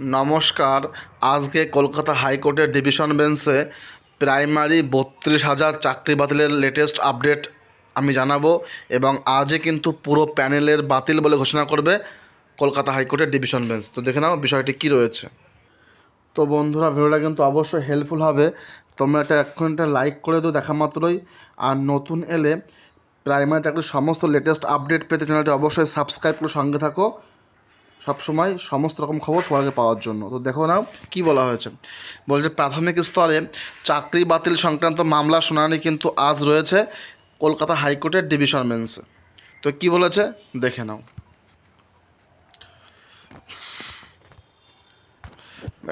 নমস্কার। আজকে কলকাতা হাইকোর্টের ডিভিশন বেঞ্চে প্রাইমারি বত্রিশ হাজার চাকরি বাতিলের লেটেস্ট আপডেট আমি জানাব এবং আজই কিন্তু পুরো প্যানেলের বাতিল বলে ঘোষণা করবে কলকাতা হাইকোর্টের ডিভিশন বেঞ্চ। তো দেখে নাও বিষয়টি কী রয়েছে। তো বন্ধুরা, ভিডিওটা কিন্তু অবশ্যই হেল্পফুল হবে। তোমরা এটা এখন একটা লাইক করে দিও দেখা মাত্রই। আর নতুন এলে প্রাইমারি চাকরির সমস্ত লেটেস্ট আপডেট পেতে চ্যানেলটি অবশ্যই সাবস্ক্রাইব করে সঙ্গে থাকো। সবসময় সমস্ত রকম খবর আগে পাওয়ার জন্য। তো দেখো নাও, কী বলা হয়েছে। বলছে, প্রাথমিক স্তরে চাকরি বাতিল সংক্রান্ত মামলা শুনানি কিন্তু আজ রয়েছে কলকাতা হাইকোর্টের ডিভিশন বেঞ্চে। তো কি বলেছে? দেখে নাও।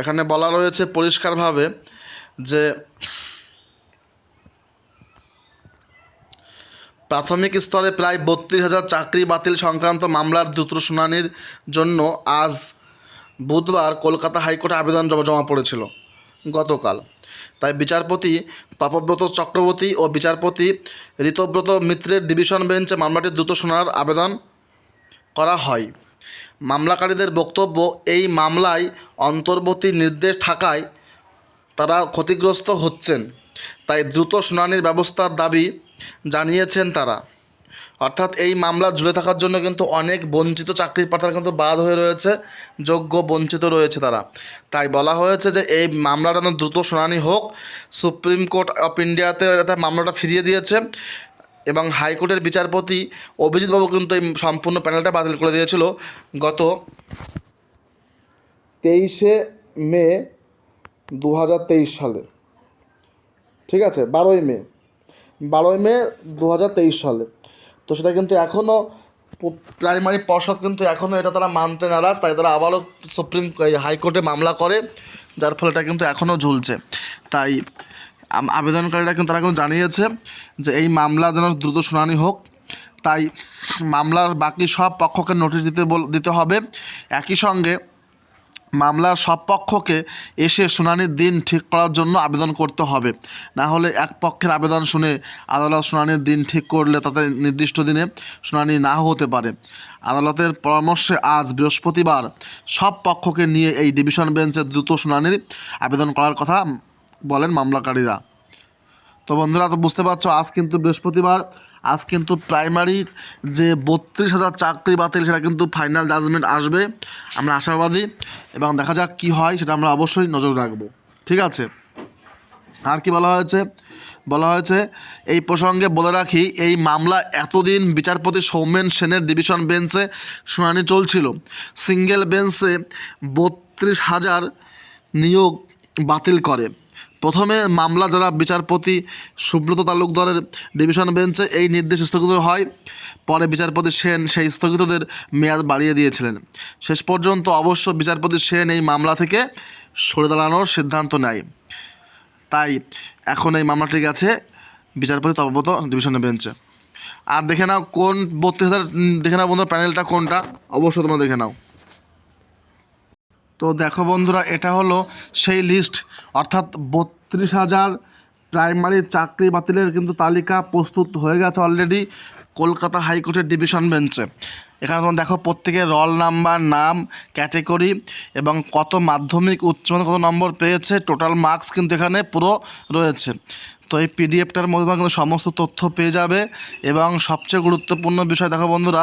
এখানে বলা রয়েছে পরিষ্কারভাবে যে প্রাথমিক স্তরে প্রায় বত্রিশ হাজার চাকরি বাতিল সংক্রান্ত মামলার দ্রুত শুনানির জন্য আজ বুধবার কলকাতা হাইকোর্টে আবেদন জমা পড়েছিল গতকাল। তাই বিচারপতি পাপব্রত চক্রবর্তী ও বিচারপতি ঋতব্রত মিত্রের ডিভিশন বেঞ্চে মামলাটি দ্রুত শোনার আবেদন করা হয়। মামলাকারীদের বক্তব্য, এই মামলায় অন্তর্বর্তী নির্দেশ থাকায় তারা ক্ষতিগ্রস্ত হচ্ছেন। তাই দ্রুত শুনানির ব্যবস্থার দাবি জানিয়েছেন তারা। অর্থাৎ এই মামলা জুড়ে থাকার জন্য কিন্তু অনেক বঞ্চিত চাকরির প্রার্থীরা কিন্তু বাদ হয়ে রয়েছে, যোগ্য বঞ্চিত রয়েছে তারা। তাই বলা হয়েছে যে এই মামলাটা দ্রুত শুনানি হোক। সুপ্রিম কোর্ট অফ ইন্ডিয়াতে মামলাটা ফিরিয়ে দিয়েছে এবং হাইকোর্টের বিচারপতি অভিজিৎবাবু কিন্তু এই সম্পূর্ণ প্যানেলটা বাতিল করে দিয়েছিল গত তেইশে মে দু হাজার তেইশ সালে। ঠিক আছে, বারোই মে। বারোই মে দু হাজার তেইশ সালে। তো সেটা কিন্তু এখনও প্রাইমারি পর্ষদ কিন্তু এখনও এটা তারা মানতে নারাজ, তাই তারা আবারও সুপ্রিম হাইকোর্টে মামলা করে, যার ফলে এটা কিন্তু এখনও ঝুলছে। তাই আবেদনকারীরা কিন্তু তারা কিন্তু জানিয়েছে যে এই মামলা যেন দ্রুত শুনানি হোক। তাই মামলার বাকি সব পক্ষকে নোটিশ দিতে দিতে হবে। একই সঙ্গে মামলার সব পক্ষকে এসে শুনানির দিন ঠিক করার জন্য আবেদন করতে হবে। না হলে এক পক্ষের আবেদন শুনে আদালত শুনানির দিন ঠিক করলে তাতে নির্দিষ্ট দিনে শুনানি না হতে পারে। আদালতের পরামর্শে আজ বৃহস্পতিবার সব পক্ষকে নিয়ে এই ডিভিশন বেঞ্চে দ্রুত শুনানির আবেদন করার কথা বলেন মামলাকারীরা। তো বন্ধুরা, তো বুঝতে পারছ, আজ কিন্তু বৃহস্পতিবার আজ কিন্তু প্রাইমারির যে বত্রিশ হাজার চাকরি বাতিল, সেটা কিন্তু ফাইনাল জাজমেন্ট আসবে। আমরা আশাবাদী। এবং দেখা যাক কী হয়, সেটা আমরা অবশ্যই নজর রাখব। ঠিক আছে? আর কি বলা হয়েছে? বলা হয়েছে, এই প্রসঙ্গে বলে রাখি, এই মামলা এতদিন বিচারপতি সৌমেন সেনের ডিভিশন বেঞ্চে শুনানি চলছিল। সিঙ্গেল বেঞ্চে বত্রিশ হাজার নিয়োগ বাতিল করে। প্রথমে মামলা যারা বিচারপতি সুব্রত তালুকদারের ডিভিশন বেঞ্চে এই নির্দেশ স্থগিত হয়। পরে বিচারপতি সেন সেই স্থগিতদের মেয়াদ বাড়িয়ে দিয়েছিলেন। শেষ পর্যন্ত অবশ্য বিচারপতি সেন এই মামলা থেকে সরে দাঁড়ানোর সিদ্ধান্ত নেয়। তাই এখন এই মামলাটি গেছে বিচারপতি তপব্রত ডিভিশনের বেঞ্চে। আর দেখে নাও কোন বত্রিশ হাজার, দেখে নাও বন্ধুরা, প্যানেলটা কোনটা? অবশ্যই তোমরা দেখে নাও। তো দেখো বন্ধুরা, এটা হলো সেই লিস্ট অর্থাৎ বত্রিশ হাজার প্রাইমারি চাকরি বাতিলের কিন্তু তালিকা প্রস্তুত হয়ে গেছে অলরেডি কলকাতা হাইকোর্টের ডিভিশন বেঞ্চে এখানে তোমরা দেখো প্রত্যেকের রল নাম্বার নাম ক্যাটেগরি এবং কত মাধ্যমিক, উচ্চ কত নম্বর পেয়েছে। টোটাল মার্কস কিন্তু এখানে পুরো রয়েছে। তো এই পিডিএফটার মধ্যে তোমরা কিন্তু সমস্ত তথ্য পেয়ে যাবে এবং সবচেয়ে গুরুত্বপূর্ণ বিষয় দেখো বন্ধুরা,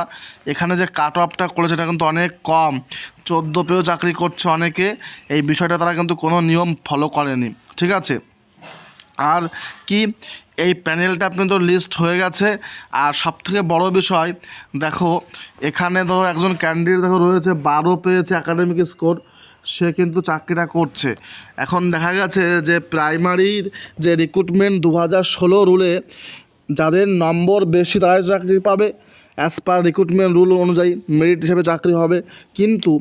এখানে যে কাট অফটা করেছে এটা কিন্তু অনেক কম। চোদ্দ পেয়েও চাকরি করছে অনেকে, এই বিষয়টা তারা কিন্তু কোনো নিয়ম ফলো করেনি, ঠিক আছে? আর কি, এই প্যানেলটা কিন্তু লিস্ট হয়ে গেছে, আর সবথেকে বড় বিষয়, দেখো, এখানে ধরো একজন ক্যান্ডিডেট দেখো রয়েছে, বারো পেয়েছে একাডেমিক স্কোর সে কিন্তু চাকরিটা করছে। এখন দেখা গেছে যে প্রাইমারির যে রিক্রুটমেন্ট দু হাজার ষোলো রুলে যাদের নম্বর বেশি তারাই চাকরি পাবে। অ্যাজ পার রিক্রুটমেন্ট রুল অনুযায়ী মেরিট হিসেবে চাকরি হবে। কিন্তু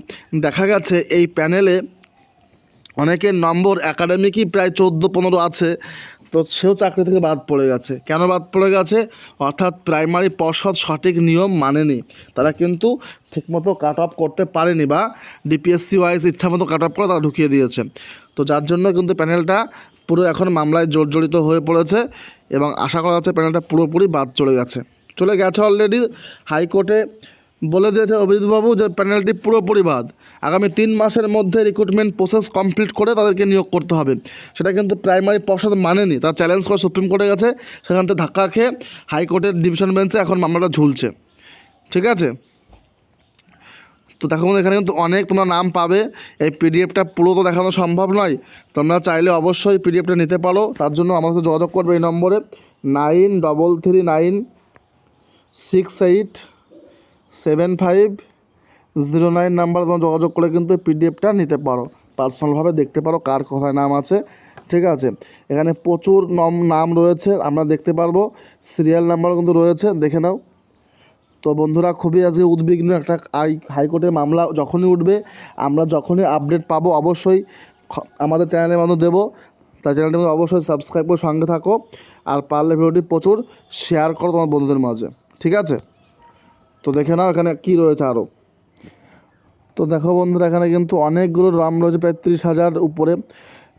দেখা গেছে এই প্যানেলে অনেকের নম্বর অ্যাকাডেমিকই প্রায় চোদ্দ, পনেরো আছে। তো সেও চাকরি থেকে বাদ পড়ে গেছে। কেন বাদ পড়ে গেছে? অর্থাৎ প্রাইমারি পর্ষদ সঠিক নিয়ম মানেনি। তারা কিন্তু ঠিকমতো কাট অফ করতে পারেনি বা ডিপিএসসি ওয়াইজ ইচ্ছামতো কাট অফ করে তারা ঢুকিয়ে দিয়েছে। তো যার জন্য কিন্তু প্যানেলটা পুরো এখন মামলায় জর্জরিত হয়ে পড়েছে এবং আশা করা যাচ্ছে প্যানেলটা পুরোপুরি বাদ চলে গেছে। চলে গেছে অলরেডি হাইকোর্টে বলে দিয়েছে অভিজিৎবাবু যে প্যানেলটি পুরোপুরি বাদ আগামী তিন মাসের মধ্যে রিক্রুটমেন্ট প্রসেস কমপ্লিট করে তাদেরকে নিয়োগ করতে হবে। সেটা কিন্তু প্রাইমারি পর্ষদ মানেনি, তারা চ্যালেঞ্জ করে সুপ্রিম কোর্টে গেছে, সেখান থেকে ধাক্কা খেয়ে হাইকোর্টের ডিভিশন বেঞ্চে এখন মামলাটা ঝুলছে। ঠিক আছে? তো দেখো এখানে কিন্তু অনেক তোমরা নাম পাবে। এই পিডিএফটা পুরো তো দেখানো সম্ভব নয়। তোমরা চাইলে অবশ্যই পিডিএফটা নিতে পারো। তার জন্য আমার সাথে যোগাযোগ করবে এই নম্বরে। Nine double three nine six eight seven five zero nine number তোমার যোগাযোগ করে কিন্তু পিডিএফটা নিতে পারো। পার্সোনালভাবে দেখতে পারো কার কোথায় নাম আছে, ঠিক আছে? এখানে প্রচুর নম নাম রয়েছে, আমরা দেখতে পারব। সিরিয়াল নাম্বারও কিন্তু রয়েছে, দেখে নাও। তো বন্ধুরা, খুবই আজকে উদ্বিগ্ন একটা হাই হাইকোর্টের মামলা যখনই উঠবে, আমরা যখনই আপডেট পাবো, অবশ্যই আমাদের চ্যানেলের মাধ্যমে দেবো। তাই চ্যানেলটির মধ্যে অবশ্যই সাবস্ক্রাইব করে সঙ্গে থাকো, আর পারলে ভিডিওটি প্রচুর শেয়ার করো তোমার বন্ধুদের মাঝে, ঠিক আছে? তো দেখে নাও এখানে কী রয়েছে আরও তো দেখো বন্ধুরা, এখানে কিন্তু অনেকগুলো নাম রয়েছে, প্রায় তিরিশ হাজার উপরে।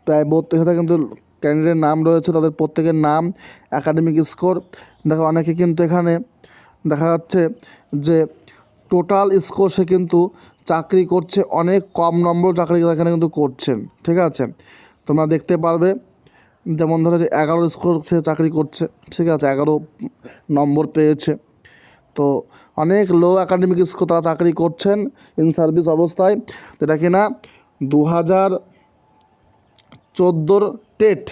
প্রায় বত্রিশ হাজার কিন্তু ক্যান্ডিডেটের নাম রয়েছে, তাদের প্রত্যেকের নাম একাডেমিক স্কোর দেখো অনেকে কিন্তু এখানে দেখা যাচ্ছে যে টোটাল স্কোর সে কিন্তু চাকরি করছে, অনেক কম নম্বর চাকরি এখানে কিন্তু করছেন ঠিক আছে? তোমরা দেখতে পারবে, যেমন ধরো যে এগারো স্কোর সে চাকরি করছে, ঠিক আছে? এগারো নম্বর পেয়েছে। তো অনেক লো একাডেমিক স্কোর তারা চাকরি করছেন ইন সার্ভিস অবস্থায়। যেটা কিনা দু হাজার চোদ্দোর টেট।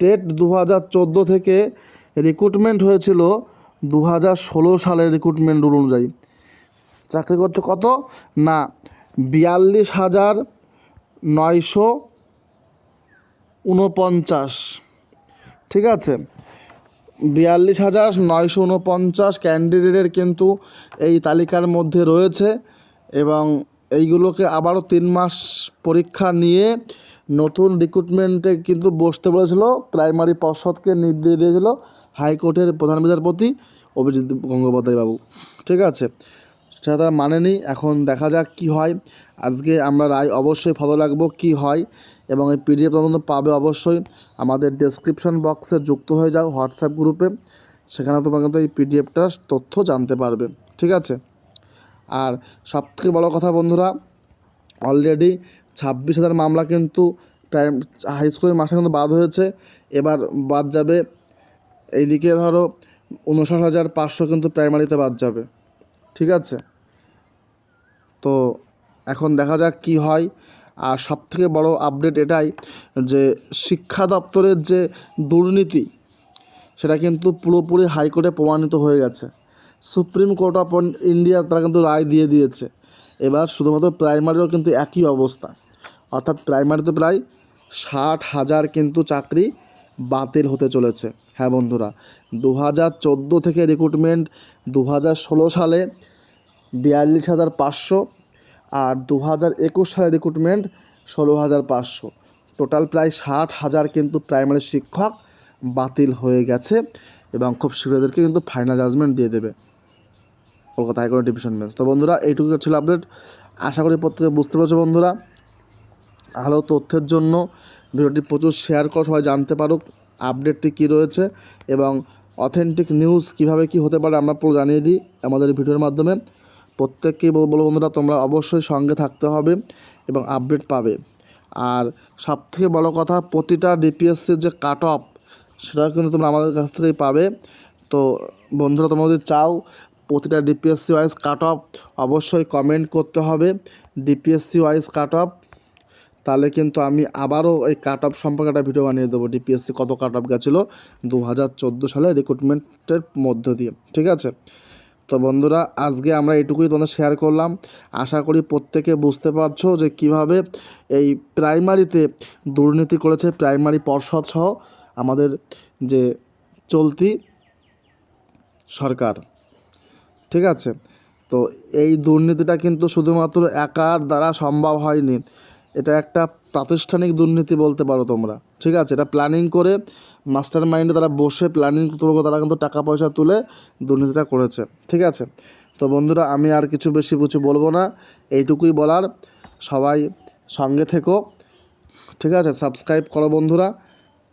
টেট দু হাজার চোদ্দ থেকে রিক্রুটমেন্ট হয়েছিল দু হাজার ষোলো সালের রিক্রুটমেন্ট রুল অনুযায়ী। চাকরি করছে কত? না, বিয়াল্লিশ হাজার নয়শো উনপঞ্চাশ। ঠিক আছে? বিয়াল্লিশ হাজার নয়শো উনপঞ্চাশ ক্যান্ডিডেটের কিন্তু এই তালিকার মধ্যে রয়েছে এবং এইগুলোকে আবারও তিন মাস পরীক্ষা নিয়ে নতুন রিক্রুটমেন্টে কিন্তু বসতে বলেছিল প্রাইমারি পর্ষদকে নির্দেশ দিয়েছিল হাইকোর্টের প্রধান বিচারপতি অভিজিৎ গঙ্গোপাধ্যায় বাবু। ঠিক আছে সেটা তারা মানেনি এখন দেখা যাক কি হয়। আজকে আমরা রায় অবশ্যই ফলো রাখব কি হয় এবং এই পিডিএফ তদন্ত পাবে অবশ্যই। আমাদের ডেসক্রিপশন বক্সে যুক্ত হয়ে যাও হোয়াটসঅ্যাপ গ্রুপে সেখানে তোমরা কিন্তু এই পিডিএফটার তথ্য জানতে পারবে। ঠিক আছে? আর সবথেকে বড় কথা বন্ধুরা অলরেডি ছাব্বিশ হাজার মামলা কিন্তু প্রাইম হাই স্কুলের মাসে কিন্তু বাদ হয়েছে। এবার বাদ যাবে এইদিকে ধরো উনষাট হাজার পাঁচশো কিন্তু প্রাইমারিতে বাদ যাবে। ঠিক আছে? তো এখন দেখা যাক কি হয়। আর সবথেকে বড় আপডেট এটাই যে শিক্ষা দপ্তরের যে দুর্নীতি, সেটা কিন্তু পুরোপুরি হাইকোর্টে প্রমাণিত হয়ে গেছে। সুপ্রিম কোর্ট অফ ইন্ডিয়া তারা কিন্তু রায় দিয়ে দিয়েছে। এবার শুধুমাত্র প্রাইমারিও কিন্তু একই অবস্থা। অর্থাৎ প্রাইমারিতে প্রায় ষাট হাজার কিন্তু চাকরি বাতিল হতে চলেছে। হ্যাঁ বন্ধুরা দু হাজার চোদ্দ থেকে রিক্রুটমেন্ট দু হাজার ষোলো সালে বিয়াল্লিশ হাজার পাঁচশো আর দু হাজার একুশ সালের রিক্রুটমেন্ট ষোলো হাজার পাঁচশো। টোটাল প্রায় ষাট হাজার কিন্তু প্রাইমারি শিক্ষক বাতিল হয়ে গেছে এবং খুব শীঘ্রদেরকে কিন্তু ফাইনাল জাজমেন্ট দিয়ে দেবে। কলকাতা হাইকোর্ট ডিভিশন বেঞ্চ তো বন্ধুরা এইটুকু ছিল আপডেট আশা করি প্রত্যেকে বুঝতে পেরেছ বন্ধুরা। আরও তথ্যের জন্য ভিডিওটি প্রচুর শেয়ার করো, সবাই জানতে পারুক আপডেটটি কী রয়েছে এবং অথেন্টিক নিউজ কীভাবে কি হতে পারে আমরা পুরো জানিয়ে দিই আমাদের ভিডিওর মাধ্যমে। প্রত্যেককেই বল- বলব বন্ধুরা, তোমরা অবশ্যই সঙ্গে থাকতে হবে এবং আপডেট পাবে। আর সবথেকে বড় কথা, প্রতিটা ডিপিএসসির যে কাট অফ সেটাও কিন্তু তোমরা আমাদের কাছ থেকেই পাবে। তো বন্ধুরা, তোমরা যদি চাও প্রতিটা ডিপিএসসি ওয়াইজ কাট অফ অবশ্যই কমেন্ট করতে হবে ডিপিএসসি ওয়াইজ কাট অফ তাহলে কিন্তু আমি আবারও এই কাট অফ সম্পর্কে একটা ভিডিও বানিয়ে দেবো। ডিপিএসসি কত কাট অফ গেছিল? দু হাজার চোদ্দ সালে রিক্রুটমেন্টের মধ্য দিয়ে। ঠিক আছে? তো বন্ধুরা, আজকে আমরা এটুকুই তোমাদের শেয়ার করলাম। আশা করি প্রত্যেকে বুঝতে পারছ যে কীভাবে এই প্রাইমারিতে দুর্নীতি করেছে প্রাইমারি পর্ষদ সহ আমাদের যে চলতি সরকার। ঠিক আছে? তো এই দুর্নীতিটা কিন্তু শুধুমাত্র একার দ্বারা সম্ভব হয়নি। এটা একটা প্রাতিষ্ঠানিক দুর্নীতি বলতে পারো তোমরা। ঠিক আছে, এটা প্ল্যানিং করে মাস্টার মাইন্ডে তারা বসে প্ল্যানিং তারা কিন্তু টাকা পয়সা তুলে দুর্নীতিটা করেছে। ঠিক আছে? তো বন্ধুরা, আমি আর কিছু বেশি কিছু বলব না। এইটুকুই বলার। সবাই সঙ্গে থেকো। ঠিক আছে? সাবস্ক্রাইব করো বন্ধুরা।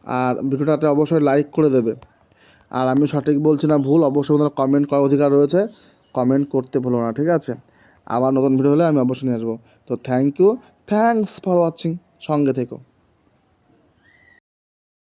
আর ভিডিওটাতে অবশ্যই লাইক করে দেবে। আর আমি সঠিক বলছি না ভুল, অবশ্যই বন্ধুরা কমেন্ট করার অধিকার রয়েছে। কমেন্ট করতে ভুলো না। ঠিক আছে? আবার নতুন ভিডিও হলে আমি অবশ্যই নিয়ে আসব। তো thank you thanks for watching সঙ্গে থেকো।